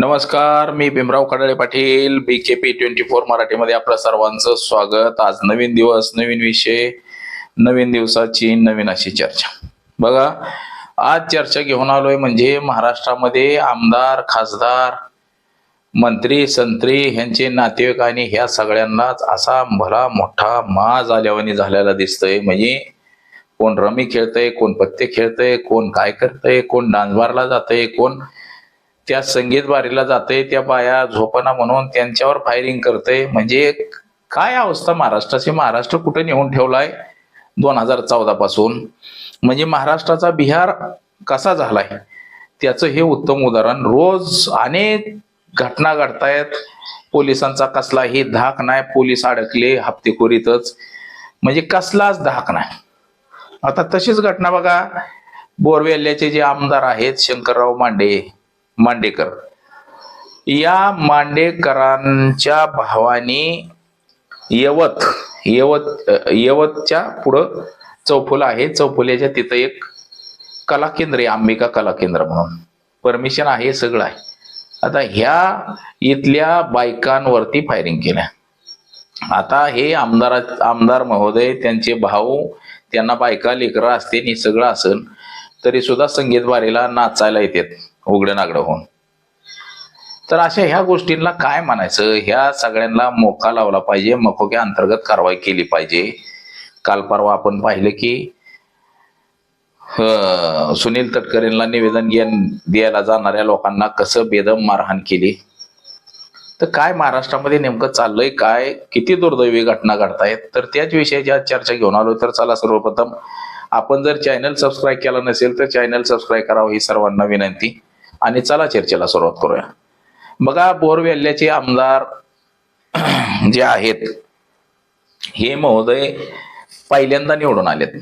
नमस्कार मी Bhimrao Kadale Patil B K P twenty four मराठीमध्ये आपलं सर्वांचं स्वागत. आज नवीन दिवस नवीन विषय नवीन दिवसाची नवीन अशी चर्चा. बघा आज चर्चा घेऊन आलोय म्हणजे महाराष्ट्रामध्ये आमदार खासदार मंत्री संत्री ह्यांचे नातेवाईक आणि ह्या सगळ्यांनाच असा भला मोठा माज आल्यावानी झालेला दिसतोय. म्हणजे कोण रमी खेळतय कोण पत्ते खेळतय कोण काय करतय कोण डान्सबारला जातंय कोण त्या संगीत बारीला जाते त्या बाया झोपना म्हणून त्यांच्यावर फायरिंग करते. म्हणजे काय अवस्था महाराष्ट्राची? महाराष्ट्र कुठे नेऊन ठेवलाय दोन हजार चौदा पासून? म्हणजे महाराष्ट्राचा बिहार कसा झालाय? त्याचं हे उत्तम उदाहरण. रोज अनेक घटना घडतायत. पोलिसांचा कसलाही धाक नाही. पोलीस अडकले हप्तेखोरीतच. म्हणजे कसलाच धाक नाही. आता तशीच घटना बघा. बोरवेल्ल्याचे जे आमदार आहेत शंकरराव मांडे मांडेकर. या मांडेकरांच्या भावाने यवत यवत यवतच्या पुढं चौफुला आहे. चौफुल्याच्या तिथं एक कला केंद्र आहे अंबिका कला केंद्र म्हणून. परमिशन आहे सगळं आहे. आता ह्या इथल्या बायकांवरती फायरिंग केल्या. आता हे आमदार आमदार महोदय त्यांचे भाऊ त्यांना बायका लेकरं असते आणि सगळं असेल तरी सुद्धा संगीत बारीला नाचायला येतात. उघडं नागडं होऊन. तर अशा ह्या गोष्टींना काय म्हणायचं? ह्या सगळ्यांना मोका लावला पाहिजे. मकोक्या अंतर्गत कारवाई केली पाहिजे. काल परवा आपण पाहिलं की सुनील तटकरेंना निवेदन घ्या- द्यायला जाणाऱ्या लोकांना कसं बेदम मारहाण केली? तर काय महाराष्ट्रामध्ये नेमकं चाललंय? काय? किती दुर्दैवी घटना घडतायत? तर त्याच विषयाची आज चर्चा घेऊन आलो तर चला सर्वप्रथम आपण जर चॅनल सबस्क्राईब केला नसेल तर चॅनल सबस्क्राईब करावं ही सर्वांना विनंती. आणि चला चर्चेला सुरुवात करूया. बघा बोरवेल्ल्याचे आमदार जे आहेत हे महोदय पहिल्यांदा निवडून आलेत.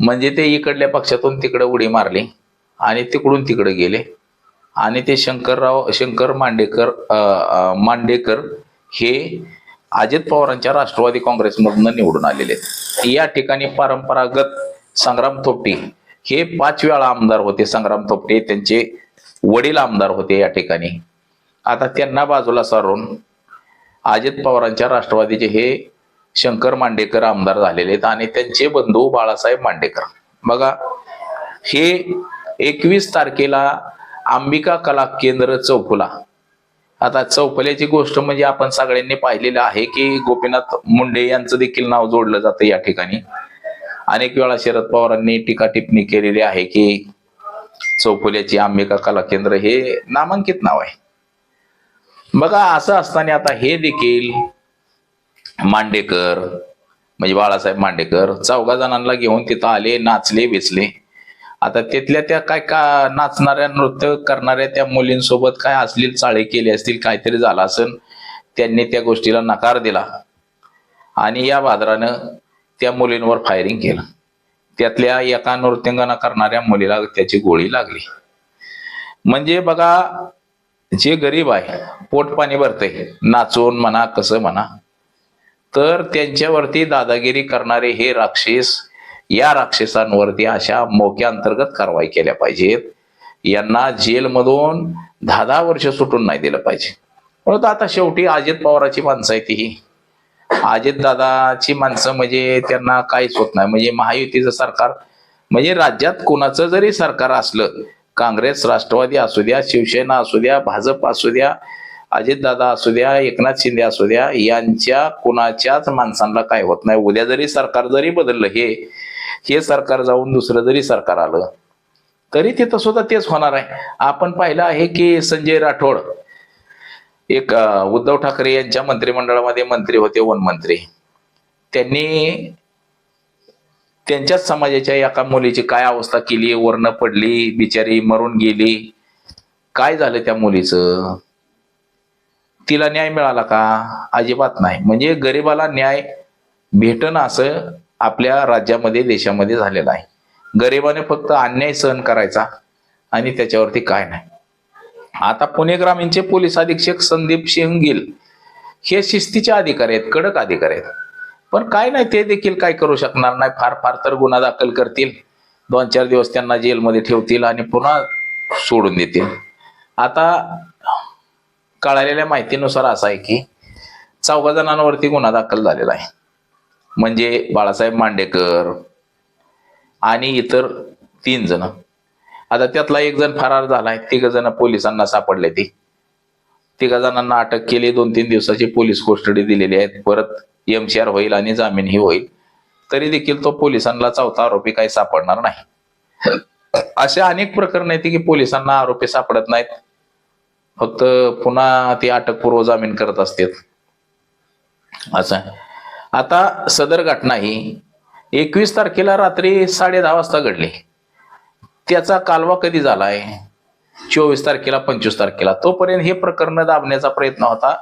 म्हणजे ते इकडल्या पक्षातून तिकडे उडी मारली आणि तिकडून तिकडे गेले. आणि ते शंकरराव शंकर मांडेकर मांडेकर हे अजित पवारांच्या राष्ट्रवादी काँग्रेसमधून निवडून आलेले आहेत. या ठिकाणी परंपरागत संग्राम थोपटे हे पाच वेळा आमदार होते. संग्राम थोपटे त्यांचे वडील आमदार होते या ठिकाणी. आता त्यांना बाजूला सारून अजित पवारांच्या राष्ट्रवादीचे हे शंकर मांडेकर आमदार झालेले आहेत आणि त्यांचे बंधू बाळासाहेब मांडेकर. बघा हे एकवीस तारखेला अंबिका कला केंद्र चौफुला. आता चौफुल्याची गोष्ट म्हणजे आपण सगळ्यांनी पाहिलेलं आहे की गोपीनाथ मुंडे यांचं देखील नाव जोडलं जातं या ठिकाणी. अनेक वेळा शरद पवारांनी टीका टिप्पणी केलेली आहे की चौफुल्याची आंबेका कला केंद्र हे नामांकित नाव आहे. बघा असं असताना आता हे देखील मांडेकर म्हणजे बाळासाहेब मांडेकर चौघा जणांना घेऊन तिथं आले नाचले बिचले. आता तिथल्या त्या काय का नाचणाऱ्या नृत्य करणाऱ्या त्या मुलींसोबत काय असलील चाळे केले असतील काहीतरी झालं असेल त्यांनी त्या गोष्टीला नकार दिला. आणि या बाजारानं त्या मुलींवर फायरिंग केलं. त्यातल्या एका नृत्यांगना करणाऱ्या मुलीला त्याची गोळी लागली. म्हणजे बघा जे गरीब आहे पोट पाणी भरतंय नाचून म्हणा कसं म्हणा तर त्यांच्यावरती दादागिरी करणारे हे राक्षस या राक्षसांवरती अशा मोक्या अंतर्गत कारवाई केल्या पाहिजेत. यांना जेलमधून दहा दहा वर्ष सुटून नाही दिलं पाहिजे. परंतु आता शेवटी अजित पवाराची माणसं आहे ती अजितदादाची माणसं म्हणजे त्यांना काहीच होत नाही. म्हणजे महायुतीचं सरकार म्हणजे राज्यात कुणाचं जरी सरकार असलं काँग्रेस राष्ट्रवादी असू द्या शिवसेना असू द्या भाजप असू द्या अजितदादा असू द्या एकनाथ शिंदे असू द्या यांच्या कुणाच्याच माणसांना काय होत नाही. उद्या जरी सरकार जरी बदललं हे हे सरकार जाऊन दुसरं जरी सरकार आलं तरी तिथं सुद्धा तेच होणार आहे. आपण पाहिलं आहे की संजय राठोड एक उद्धव ठाकरे यांच्या मंत्रिमंडळामध्ये मंत्री होते वनमंत्री त्यांनी त्यांच्याच समाजाच्या एका मुलीची काय अवस्था केली? वर्ण पडली बिचारी मरून गेली. काय झालं त्या मुलीचं? तिला न्याय मिळाला का? अजिबात नाही. म्हणजे गरिबाला न्याय भेटणं असं आपल्या राज्यामध्ये देशामध्ये झालेलं आहे. गरिबाने फक्त अन्याय सहन करायचा आणि त्याच्यावरती काय नाही. आता पुणे ग्रामीणचे पोलीस अधीक्षक संदीप सिंह गिल हे शिस्तीचे अधिकारी आहेत कडक अधिकारी आहेत. पण काय नाही ते देखील काय करू शकणार नाही. फार फार तर गुन्हा दाखल करतील. दोन चार दिवस त्यांना जेलमध्ये ठेवतील आणि पुन्हा सोडून देतील. आता कळालेल्या माहितीनुसार असं आहे की चौघा जणांवरती गुन्हा दाखल झालेला आहे. म्हणजे बाळासाहेब मांडेकर आणि इतर तीन जण. आता त्यातला एक जण फरार झालाय तिघ जण पोलिसांना सापडले ती. तिघा जणांना अटक केली दोन तीन दिवसाची पोलीस कोस्टडी दिलेली आहे. परत एमसीआर होईल आणि जामीनही होईल. तरी देखील तो पोलिसांना चौथा आरोपी काही सापडणार नाही. असे अनेक प्रकरण आहेत की पोलिसांना आरोपी सापडत नाहीत. फक्त पुन्हा ती अटकपूर्व जामीन करत असतात असं आता सदर घटना ही एकवीस तारखेला रात्री साडे दहा वाजता घडली. त्याचा कालवा कधी झालाय? चोवीस तारखेला पंचवीस तारखेला. तोपर्यंत हे प्रकरण दाबण्याचा प्रयत्न होता.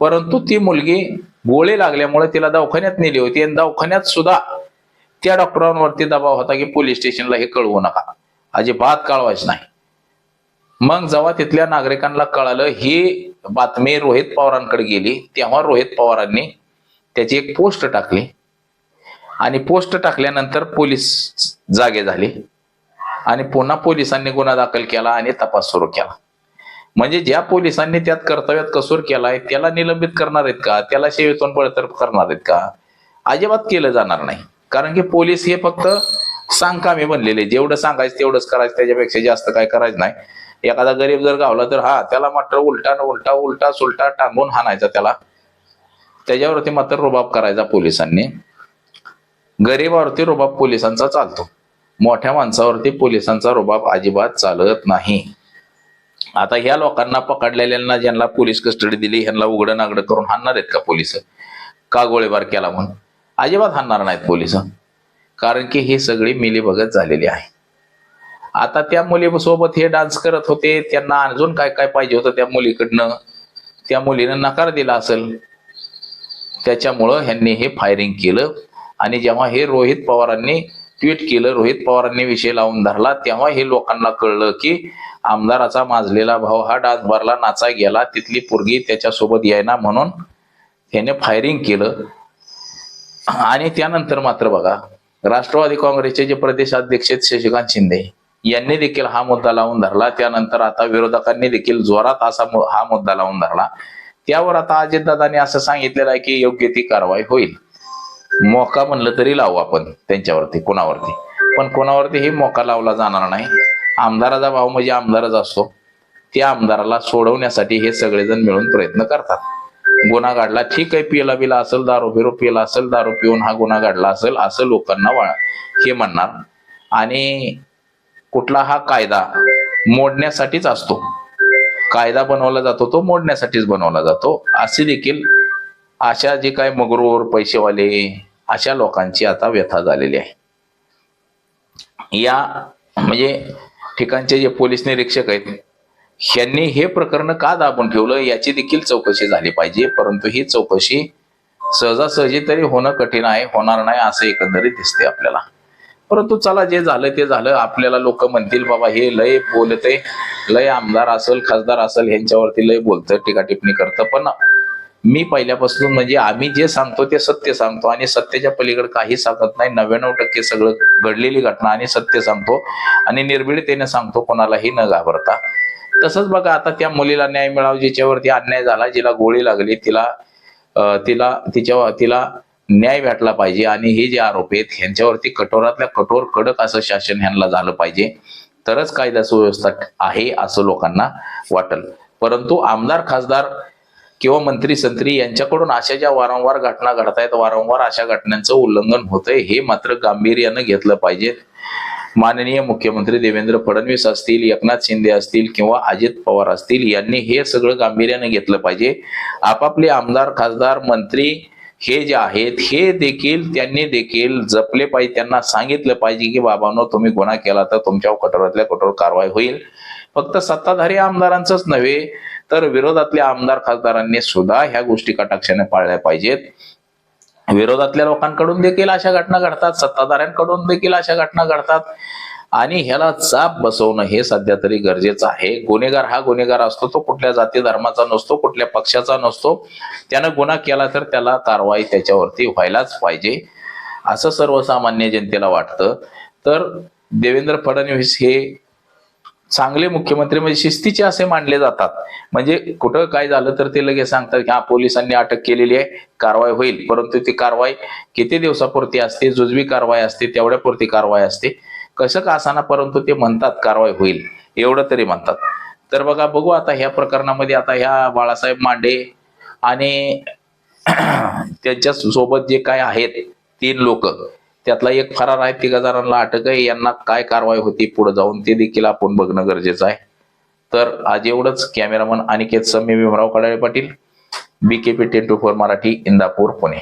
परंतु ती मुलगी गोळे लागल्यामुळे तिला दवाखान्यात नेली होती. आणि दवाखान्यात सुद्धा त्या डॉक्टरांवरती दबाव होता की पोलीस स्टेशनला हे कळवू नका. अजिबात कळवायचं नाही. मग जेव्हा तिथल्या नागरिकांना कळालं ही बातमी रोहित पवारांकडे गेली. तेव्हा रोहित पवारांनी त्याची एक पोस्ट टाकली. आणि पोस्ट टाकल्यानंतर पोलीस जागे झाले. आणि पुन्हा पोलिसांनी गुन्हा दाखल केला आणि तपास सुरू केला. म्हणजे ज्या पोलिसांनी त्यात कर्तव्यात कसूर केलाय त्याला निलंबित करणार आहेत का? त्याला सेवेतून बळतर्फ करणार आहेत का? अजिबात केलं जाणार नाही. कारण की पोलीस हे फक्त सांगकामी बनलेले. जेवढं सांगायचं तेवढंच करायचं. त्याच्यापेक्षा जास्त काय करायचं नाही. एखादा गरीब जर गावला तर हा त्याला मात्र उलटा उलटा उलटा सुलटा टांगून हाणायचा त्याला. त्याच्यावरती मात्र रुबाब करायचा पोलिसांनी. गरीबावरती रुबाब पोलिसांचा चालतो. मोठ्या माणसावरती पोलिसांचा रुबाब अजिबात चालत नाही. आता ह्या लोकांना पकडलेल्यांना ज्यांना पोलीस कस्टडी दिली ह्यांना उघडं नागडं करून हाणणार आहेत का पोलीस? का गोळीबार केला म्हणून? अजिबात हाणणार नाहीत पोलीस. कारण की ही सगळी मिलीभगत झालेली आहे. आता त्या मुलीसोबत हे डान्स करत होते त्यांना अजून काय काय पाहिजे होतं त्या मुलीकडनं? त्या मुलीनं नकार दिला असेल. त्याच्यामुळं ह्यांनी हे फायरिंग केलं. आणि जेव्हा हे रोहित पवारांनी ट्विट केलं रोहित पवारांनी विषय लावून धरला. तेव्हा हे लोकांना कळलं की आमदाराचा माजलेला भाव हा डासभरला नाचा गेला. तिथली पोरगी त्याच्यासोबत यायना म्हणून त्याने फायरिंग केलं. आणि त्यानंतर मात्र बघा राष्ट्रवादी काँग्रेसचे जे प्रदेशाध्यक्ष शशिकांत शिंदे यांनी देखील हा मुद्दा लावून धरला. त्यानंतर आता विरोधकांनी देखील जोरात असा हा मुद्दा लावून धरला. त्यावर आता अजितदादांनी असं सांगितलेलं आहे की योग्य ती कारवाई होईल. मोका म्हणलं तरी लावू आपण त्यांच्यावरती कोणावरती. पण कोणावरतीही मोका लावला जाणार नाही. आमदाराचा भाव म्हणजे आमदारच असतो. त्या आमदाराला सोडवण्यासाठी हे सगळेजण मिळून प्रयत्न करतात. गुन्हा घडला ठीक आहे पिला बिला असेल दारू बिरू पिला असेल दारू पिऊन हा गुन्हा घडला असेल असं लोकांना वा- हे म्हणणार. आणि कुठला हा कायदा मोडण्यासाठीच असतो. कायदा बनवला जातो तो मोडण्यासाठीच बनवला जातो. असे देखील अशा जे काय मगरूर पैसेवाले अशा लोकांची आता व्यथा झालेली आहे. या म्हणजे ठिकाणचे जे पोलीस निरीक्षक आहेत यांनी हे प्रकरण का दाबून ठेवलं याची देखील चौकशी झाली पाहिजे. परंतु ही चौकशी सहजासहजी तरी होणं कठीण आहे होणार नाही असं एकंदरीत दिसते आपल्याला. परंतु चला जे झालं ते झालं. आपल्याला लोक म्हणतील बाबा हे लय बोलते लय आमदार असेल खासदार असेल ह्यांच्यावरती लय बोलतं टीका टिप्पणी करतं. पण मी पहिल्यापासून म्हणजे आम्ही जे सांगतो ते सत्य सांगतो आणि सत्याच्या पलीकडे काही सांगत नाही. नव्याण्णव टक्के सगळं घडलेली घटना आणि सत्य सांगतो आणि निर्भीडतेने सांगतो कोणालाही न घाबरता. तसंच बघा आता त्या मुलीला न्याय मिळावा जिच्यावरती अन्याय झाला जिला गोळी लागली तिला तिला तिच्या तिला न्याय भेटला पाहिजे आणि हे जे आरोप आहेत ह्यांच्यावरती कठोरातल्या कठोर कडक असं शासन ह्यांना झालं पाहिजे. तरच कायदा सुव्यवस्था आहे असं लोकांना वाटल. परंतु आमदार खासदार किंवा मंत्री संत्री यांच्याकडून अशा ज्या वारंवार घटना घडतायत वारंवार अशा घटनांचं उल्लंघन होतंय हे मात्र गांभीर्यानं घेतलं पाहिजे. माननीय मुख्यमंत्री देवेंद्र फडणवीस असतील एकनाथ शिंदे असतील किंवा अजित पवार असतील यांनी हे सगळं गांभीर्यानं घेतलं पाहिजे. आपापले आमदार खासदार मंत्री हे जे आहेत हे देखील त्यांनी देखील जपले पाहिजे त्यांना सांगितलं पाहिजे की बाबांनो तुम्ही गुन्हा केला तर तुमच्या कठोरातल्या कठोर कारवाई होईल. फक्त सत्ताधारी आमदारांचंच नव्हे तर विरोधातल्या आमदार खासदारांनी सुद्धा ह्या गोष्टी कटाक्षाने पाळल्या पाहिजेत. विरोधातल्या लोकांकडून देखील अशा घटना घडतात सत्ताधाऱ्यांकडून देखील अशा घटना घडतात. आणि ह्याला चाप बसवणं हे सध्या तरी गरजेचं आहे. गुन्हेगार हा गुन्हेगार असतो तो कुठल्या जाती धर्माचा नसतो कुठल्या पक्षाचा नसतो. त्यानं गुन्हा केला तर त्याला कारवाई त्याच्यावरती व्हायलाच पाहिजे. असं सर्वसामान्य जनतेला वाटतं. तर देवेंद्र फडणवीस हे चांगले मुख्यमंत्री म्हणजे शिस्तीचे असे मानले जातात. म्हणजे कुठं काय झालं तर ते लगेच सांगतात की हा पोलिसांनी अटक केलेली आहे कारवाई होईल. परंतु ती कारवाई किती दिवसापुरती असते जुजवी कारवाई असते तेवढ्यापुरती कारवाई असते. कसं का असाना परंतु ते म्हणतात कारवाई होईल. एवढं तरी म्हणतात. तर बघा बघू आता ह्या प्रकरणामध्ये आता ह्या बाळासाहेब मांडे आणि त्यांच्यासोबत जे काय आहेत तीन लोक. त्यातला एक फरार आहे तिघा जणांना अटक आहे. यांना काय कारवाई होती पुढे जाऊन ते देखील आपण बघणं गरजेचं आहे. तर आज एवढंच. Cameraman Aniket सम्य Bhimrao Kadale Patil BKP ten two four Marathi Indapur Pune.